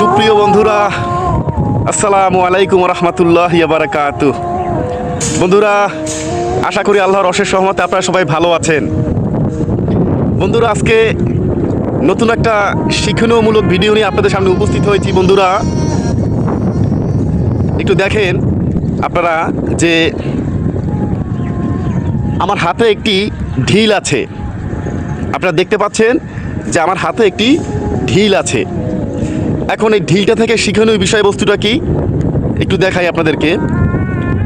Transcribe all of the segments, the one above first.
সুপ্রিয় বন্ধুরা, আসসালামু আলাইকুম রহমতুল্লাহ বারাকাত বন্ধুরা, আশা করি আল্লাহর অশেষ সহমতে আপনারা সবাই ভালো আছেন। বন্ধুরা, আজকে নতুন একটা শিক্ষণীয়মূলক ভিডিও নিয়ে আপনাদের সামনে উপস্থিত হয়েছি বন্ধুরা। একটু দেখেন আপনারা যে আমার হাতে একটি ঢিল আছে। আপনারা দেখতে পাচ্ছেন যে আমার হাতে একটি ঢিল আছে। এখন এই ঢিলটা থেকে শিক্ষণীয় বিষয়বস্তুটা কি? একটু দেখাই আপনাদেরকে।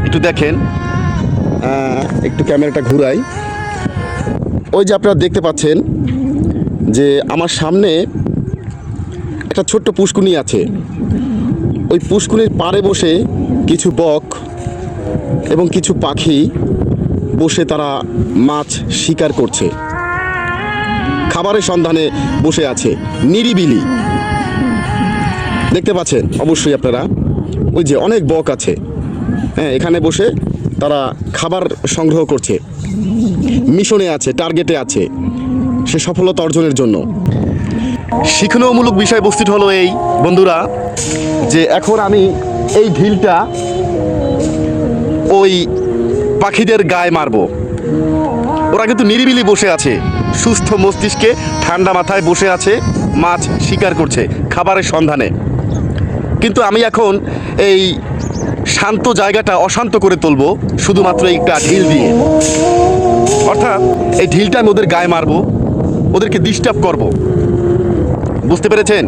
একটু দেখেন। একটু ক্যামেরাটা ঘুরাই। ওই যে আপনারা দেখতে পাচ্ছেন যে আমার সামনে একটা ছোট্ট পুষ্কুনি আছে। ওই পুষ্কুনির পাড়ে বসে কিছু বক এবং কিছু পাখি বসে তারা মাছ শিকার করছে। খাবারের সন্ধানে বসে আছে। নিরিবিলি। দেখতে পাচ্ছেন, অবশ্যই আপনারা। ওই যে অনেক বক আছে। হ্যাঁ এখানে বসে তারা খাবার সংগ্রহ করছে। মিশনে আছে, টার্গেটে আছে। সে সফলতা অর্জনের জন্য। শিক্ষণীয়মূলক বিষয়বস্তুটা হলো এই বন্ধুরা, যে এখন আমি এই ঢিলটা ওই পাখিদের গায়ে মারবো। ওরা কিন্তু নিরিবিলি বসে আছে, সুস্থ মস্তিষ্কে ঠান্ডা মাথায় বসে আছে, মাছ শিকার করছে, খাবারের সন্ধানে। কিন্তু আমি এখন এই শান্ত জায়গাটা অশান্ত করে তুলবো, শুধুমাত্র একটা ঢিল দিয়ে। অর্থাৎ এই ঢিলটা আমি ওদের গায়ে মারবো, ওদেরকে ডিস্টার্ব করব। বুঝতে পেরেছেন?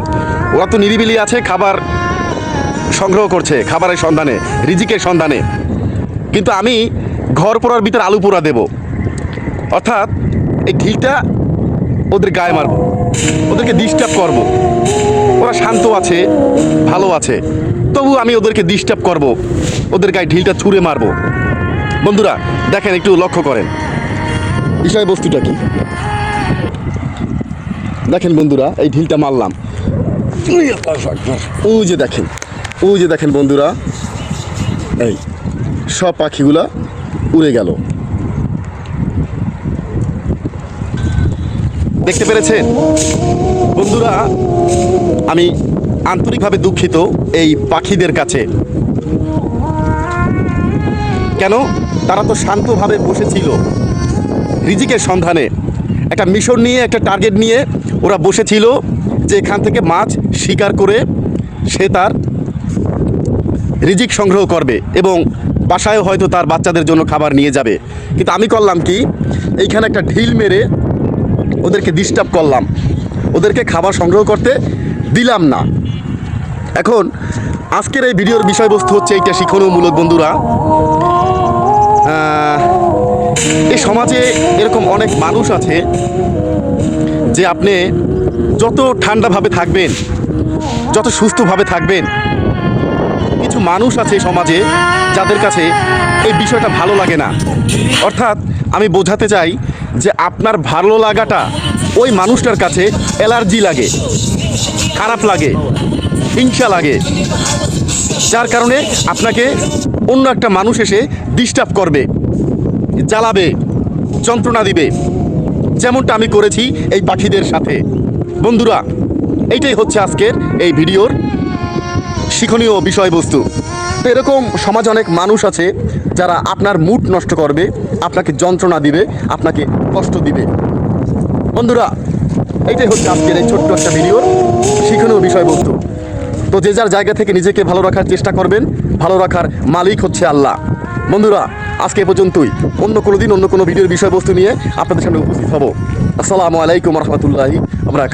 ওরা তো নিরিবিলি আছে, খাবার সংগ্রহ করছে, খাবারের সন্ধানে, রিজিকের সন্ধানে। কিন্তু আমি ঘর পোড়ার ভিতরে আলু পোড়া দেবো। অর্থাৎ এই ঢিলটা ওদের গায়ে মারবো, ওদেরকে ডিস্টার্ব করব। ওরা শান্ত আছে, ভালো আছে। তবু আমি ওদেরকে ডিস্টার্ব করব। ওদের গায়ে ঢিলটা ছুঁড়ে মারবো। বন্ধুরা, দেখেন একটু লক্ষ্য করেন। বিষয়বস্তুটা কি? দেখেন বন্ধুরা, এই ঢিলটা মারলাম। ও যে দেখেন, ও যে দেখেন বন্ধুরা, এই সব পাখিগুলা উড়ে গেল। দেখতে পেরেছেন? বন্ধুরা, আমি আন্তরিকভাবে দুঃখিত এই পাখিদের কাছে। কেন? তারা তো শান্তভাবে বসেছিল রিজিকের সন্ধানে। একটা মিশন নিয়ে, একটা টার্গেট নিয়ে ওরা বসেছিল যে এখান থেকে মাছ শিকার করে সে তার রিজিক সংগ্রহ করবে এবং বাসায় হয়তো তার বাচ্চাদের জন্য খাবার নিয়ে যাবে। কিন্তু আমি করলাম কি? এইখানে একটা ঢিল মেরে ওদেরকে ডিস্টার্ব করলাম। ওদেরকে খাবার সংগ্রহ করতে দিলাম না। এখন আজকের এই ভিডিওর বিষয়বস্তু হচ্ছে এইটা শিক্ষণীয়মূলক বন্ধুরা। এই সমাজে এরকম অনেক মানুষ আছে যে আপনি যত ঠান্ডাভাবে থাকবেন, যত সুস্থভাবে থাকবেন, কিছু মানুষ আছে সমাজে যাদের কাছে এই বিষয়টা ভালো লাগে না। অর্থাৎ আমি বোঝাতে চাই যে আপনার ভালো লাগাটা ওই মানুষটার কাছে অ্যালার্জি লাগে, খারাপ লাগে, হিংসা লাগে। যার কারণে আপনাকে অন্য একটা মানুষ এসে ডিস্টার্ব করবে, জ্বালাবে, যন্ত্রণা দিবে। যেমনটা আমি করেছি এই পাখিদের সাথে। বন্ধুরা, এইটাই হচ্ছে আজকের এই ভিডিওর শিক্ষণীয় বিষয়বস্তু। তো এরকম সমাজে অনেক মানুষ আছে যারা আপনার মুড নষ্ট করবে, আপনাকে যন্ত্রণা দিবে, আপনাকে কষ্ট দিবে। বন্ধুরা, এইটাই হচ্ছে আজকের এই ছোট্ট একটা ভিডিওর শিক্ষণীয় বিষয়বস্তু। তো যে যার জায়গা থেকে নিজেকে ভালো রাখার চেষ্টা করবেন, ভালো রাখার মালিক হচ্ছে আল্লাহ। বন্ধুরা, আজকে পর্যন্তই। অন্য কোনো দিন, অন্য কোনো ভিডিওর বিষয়বস্তু নিয়ে আপনাদের সামনে উপস্থিত হব। আসসালামু আলাইকুম রহমতুল্লাহি আমরা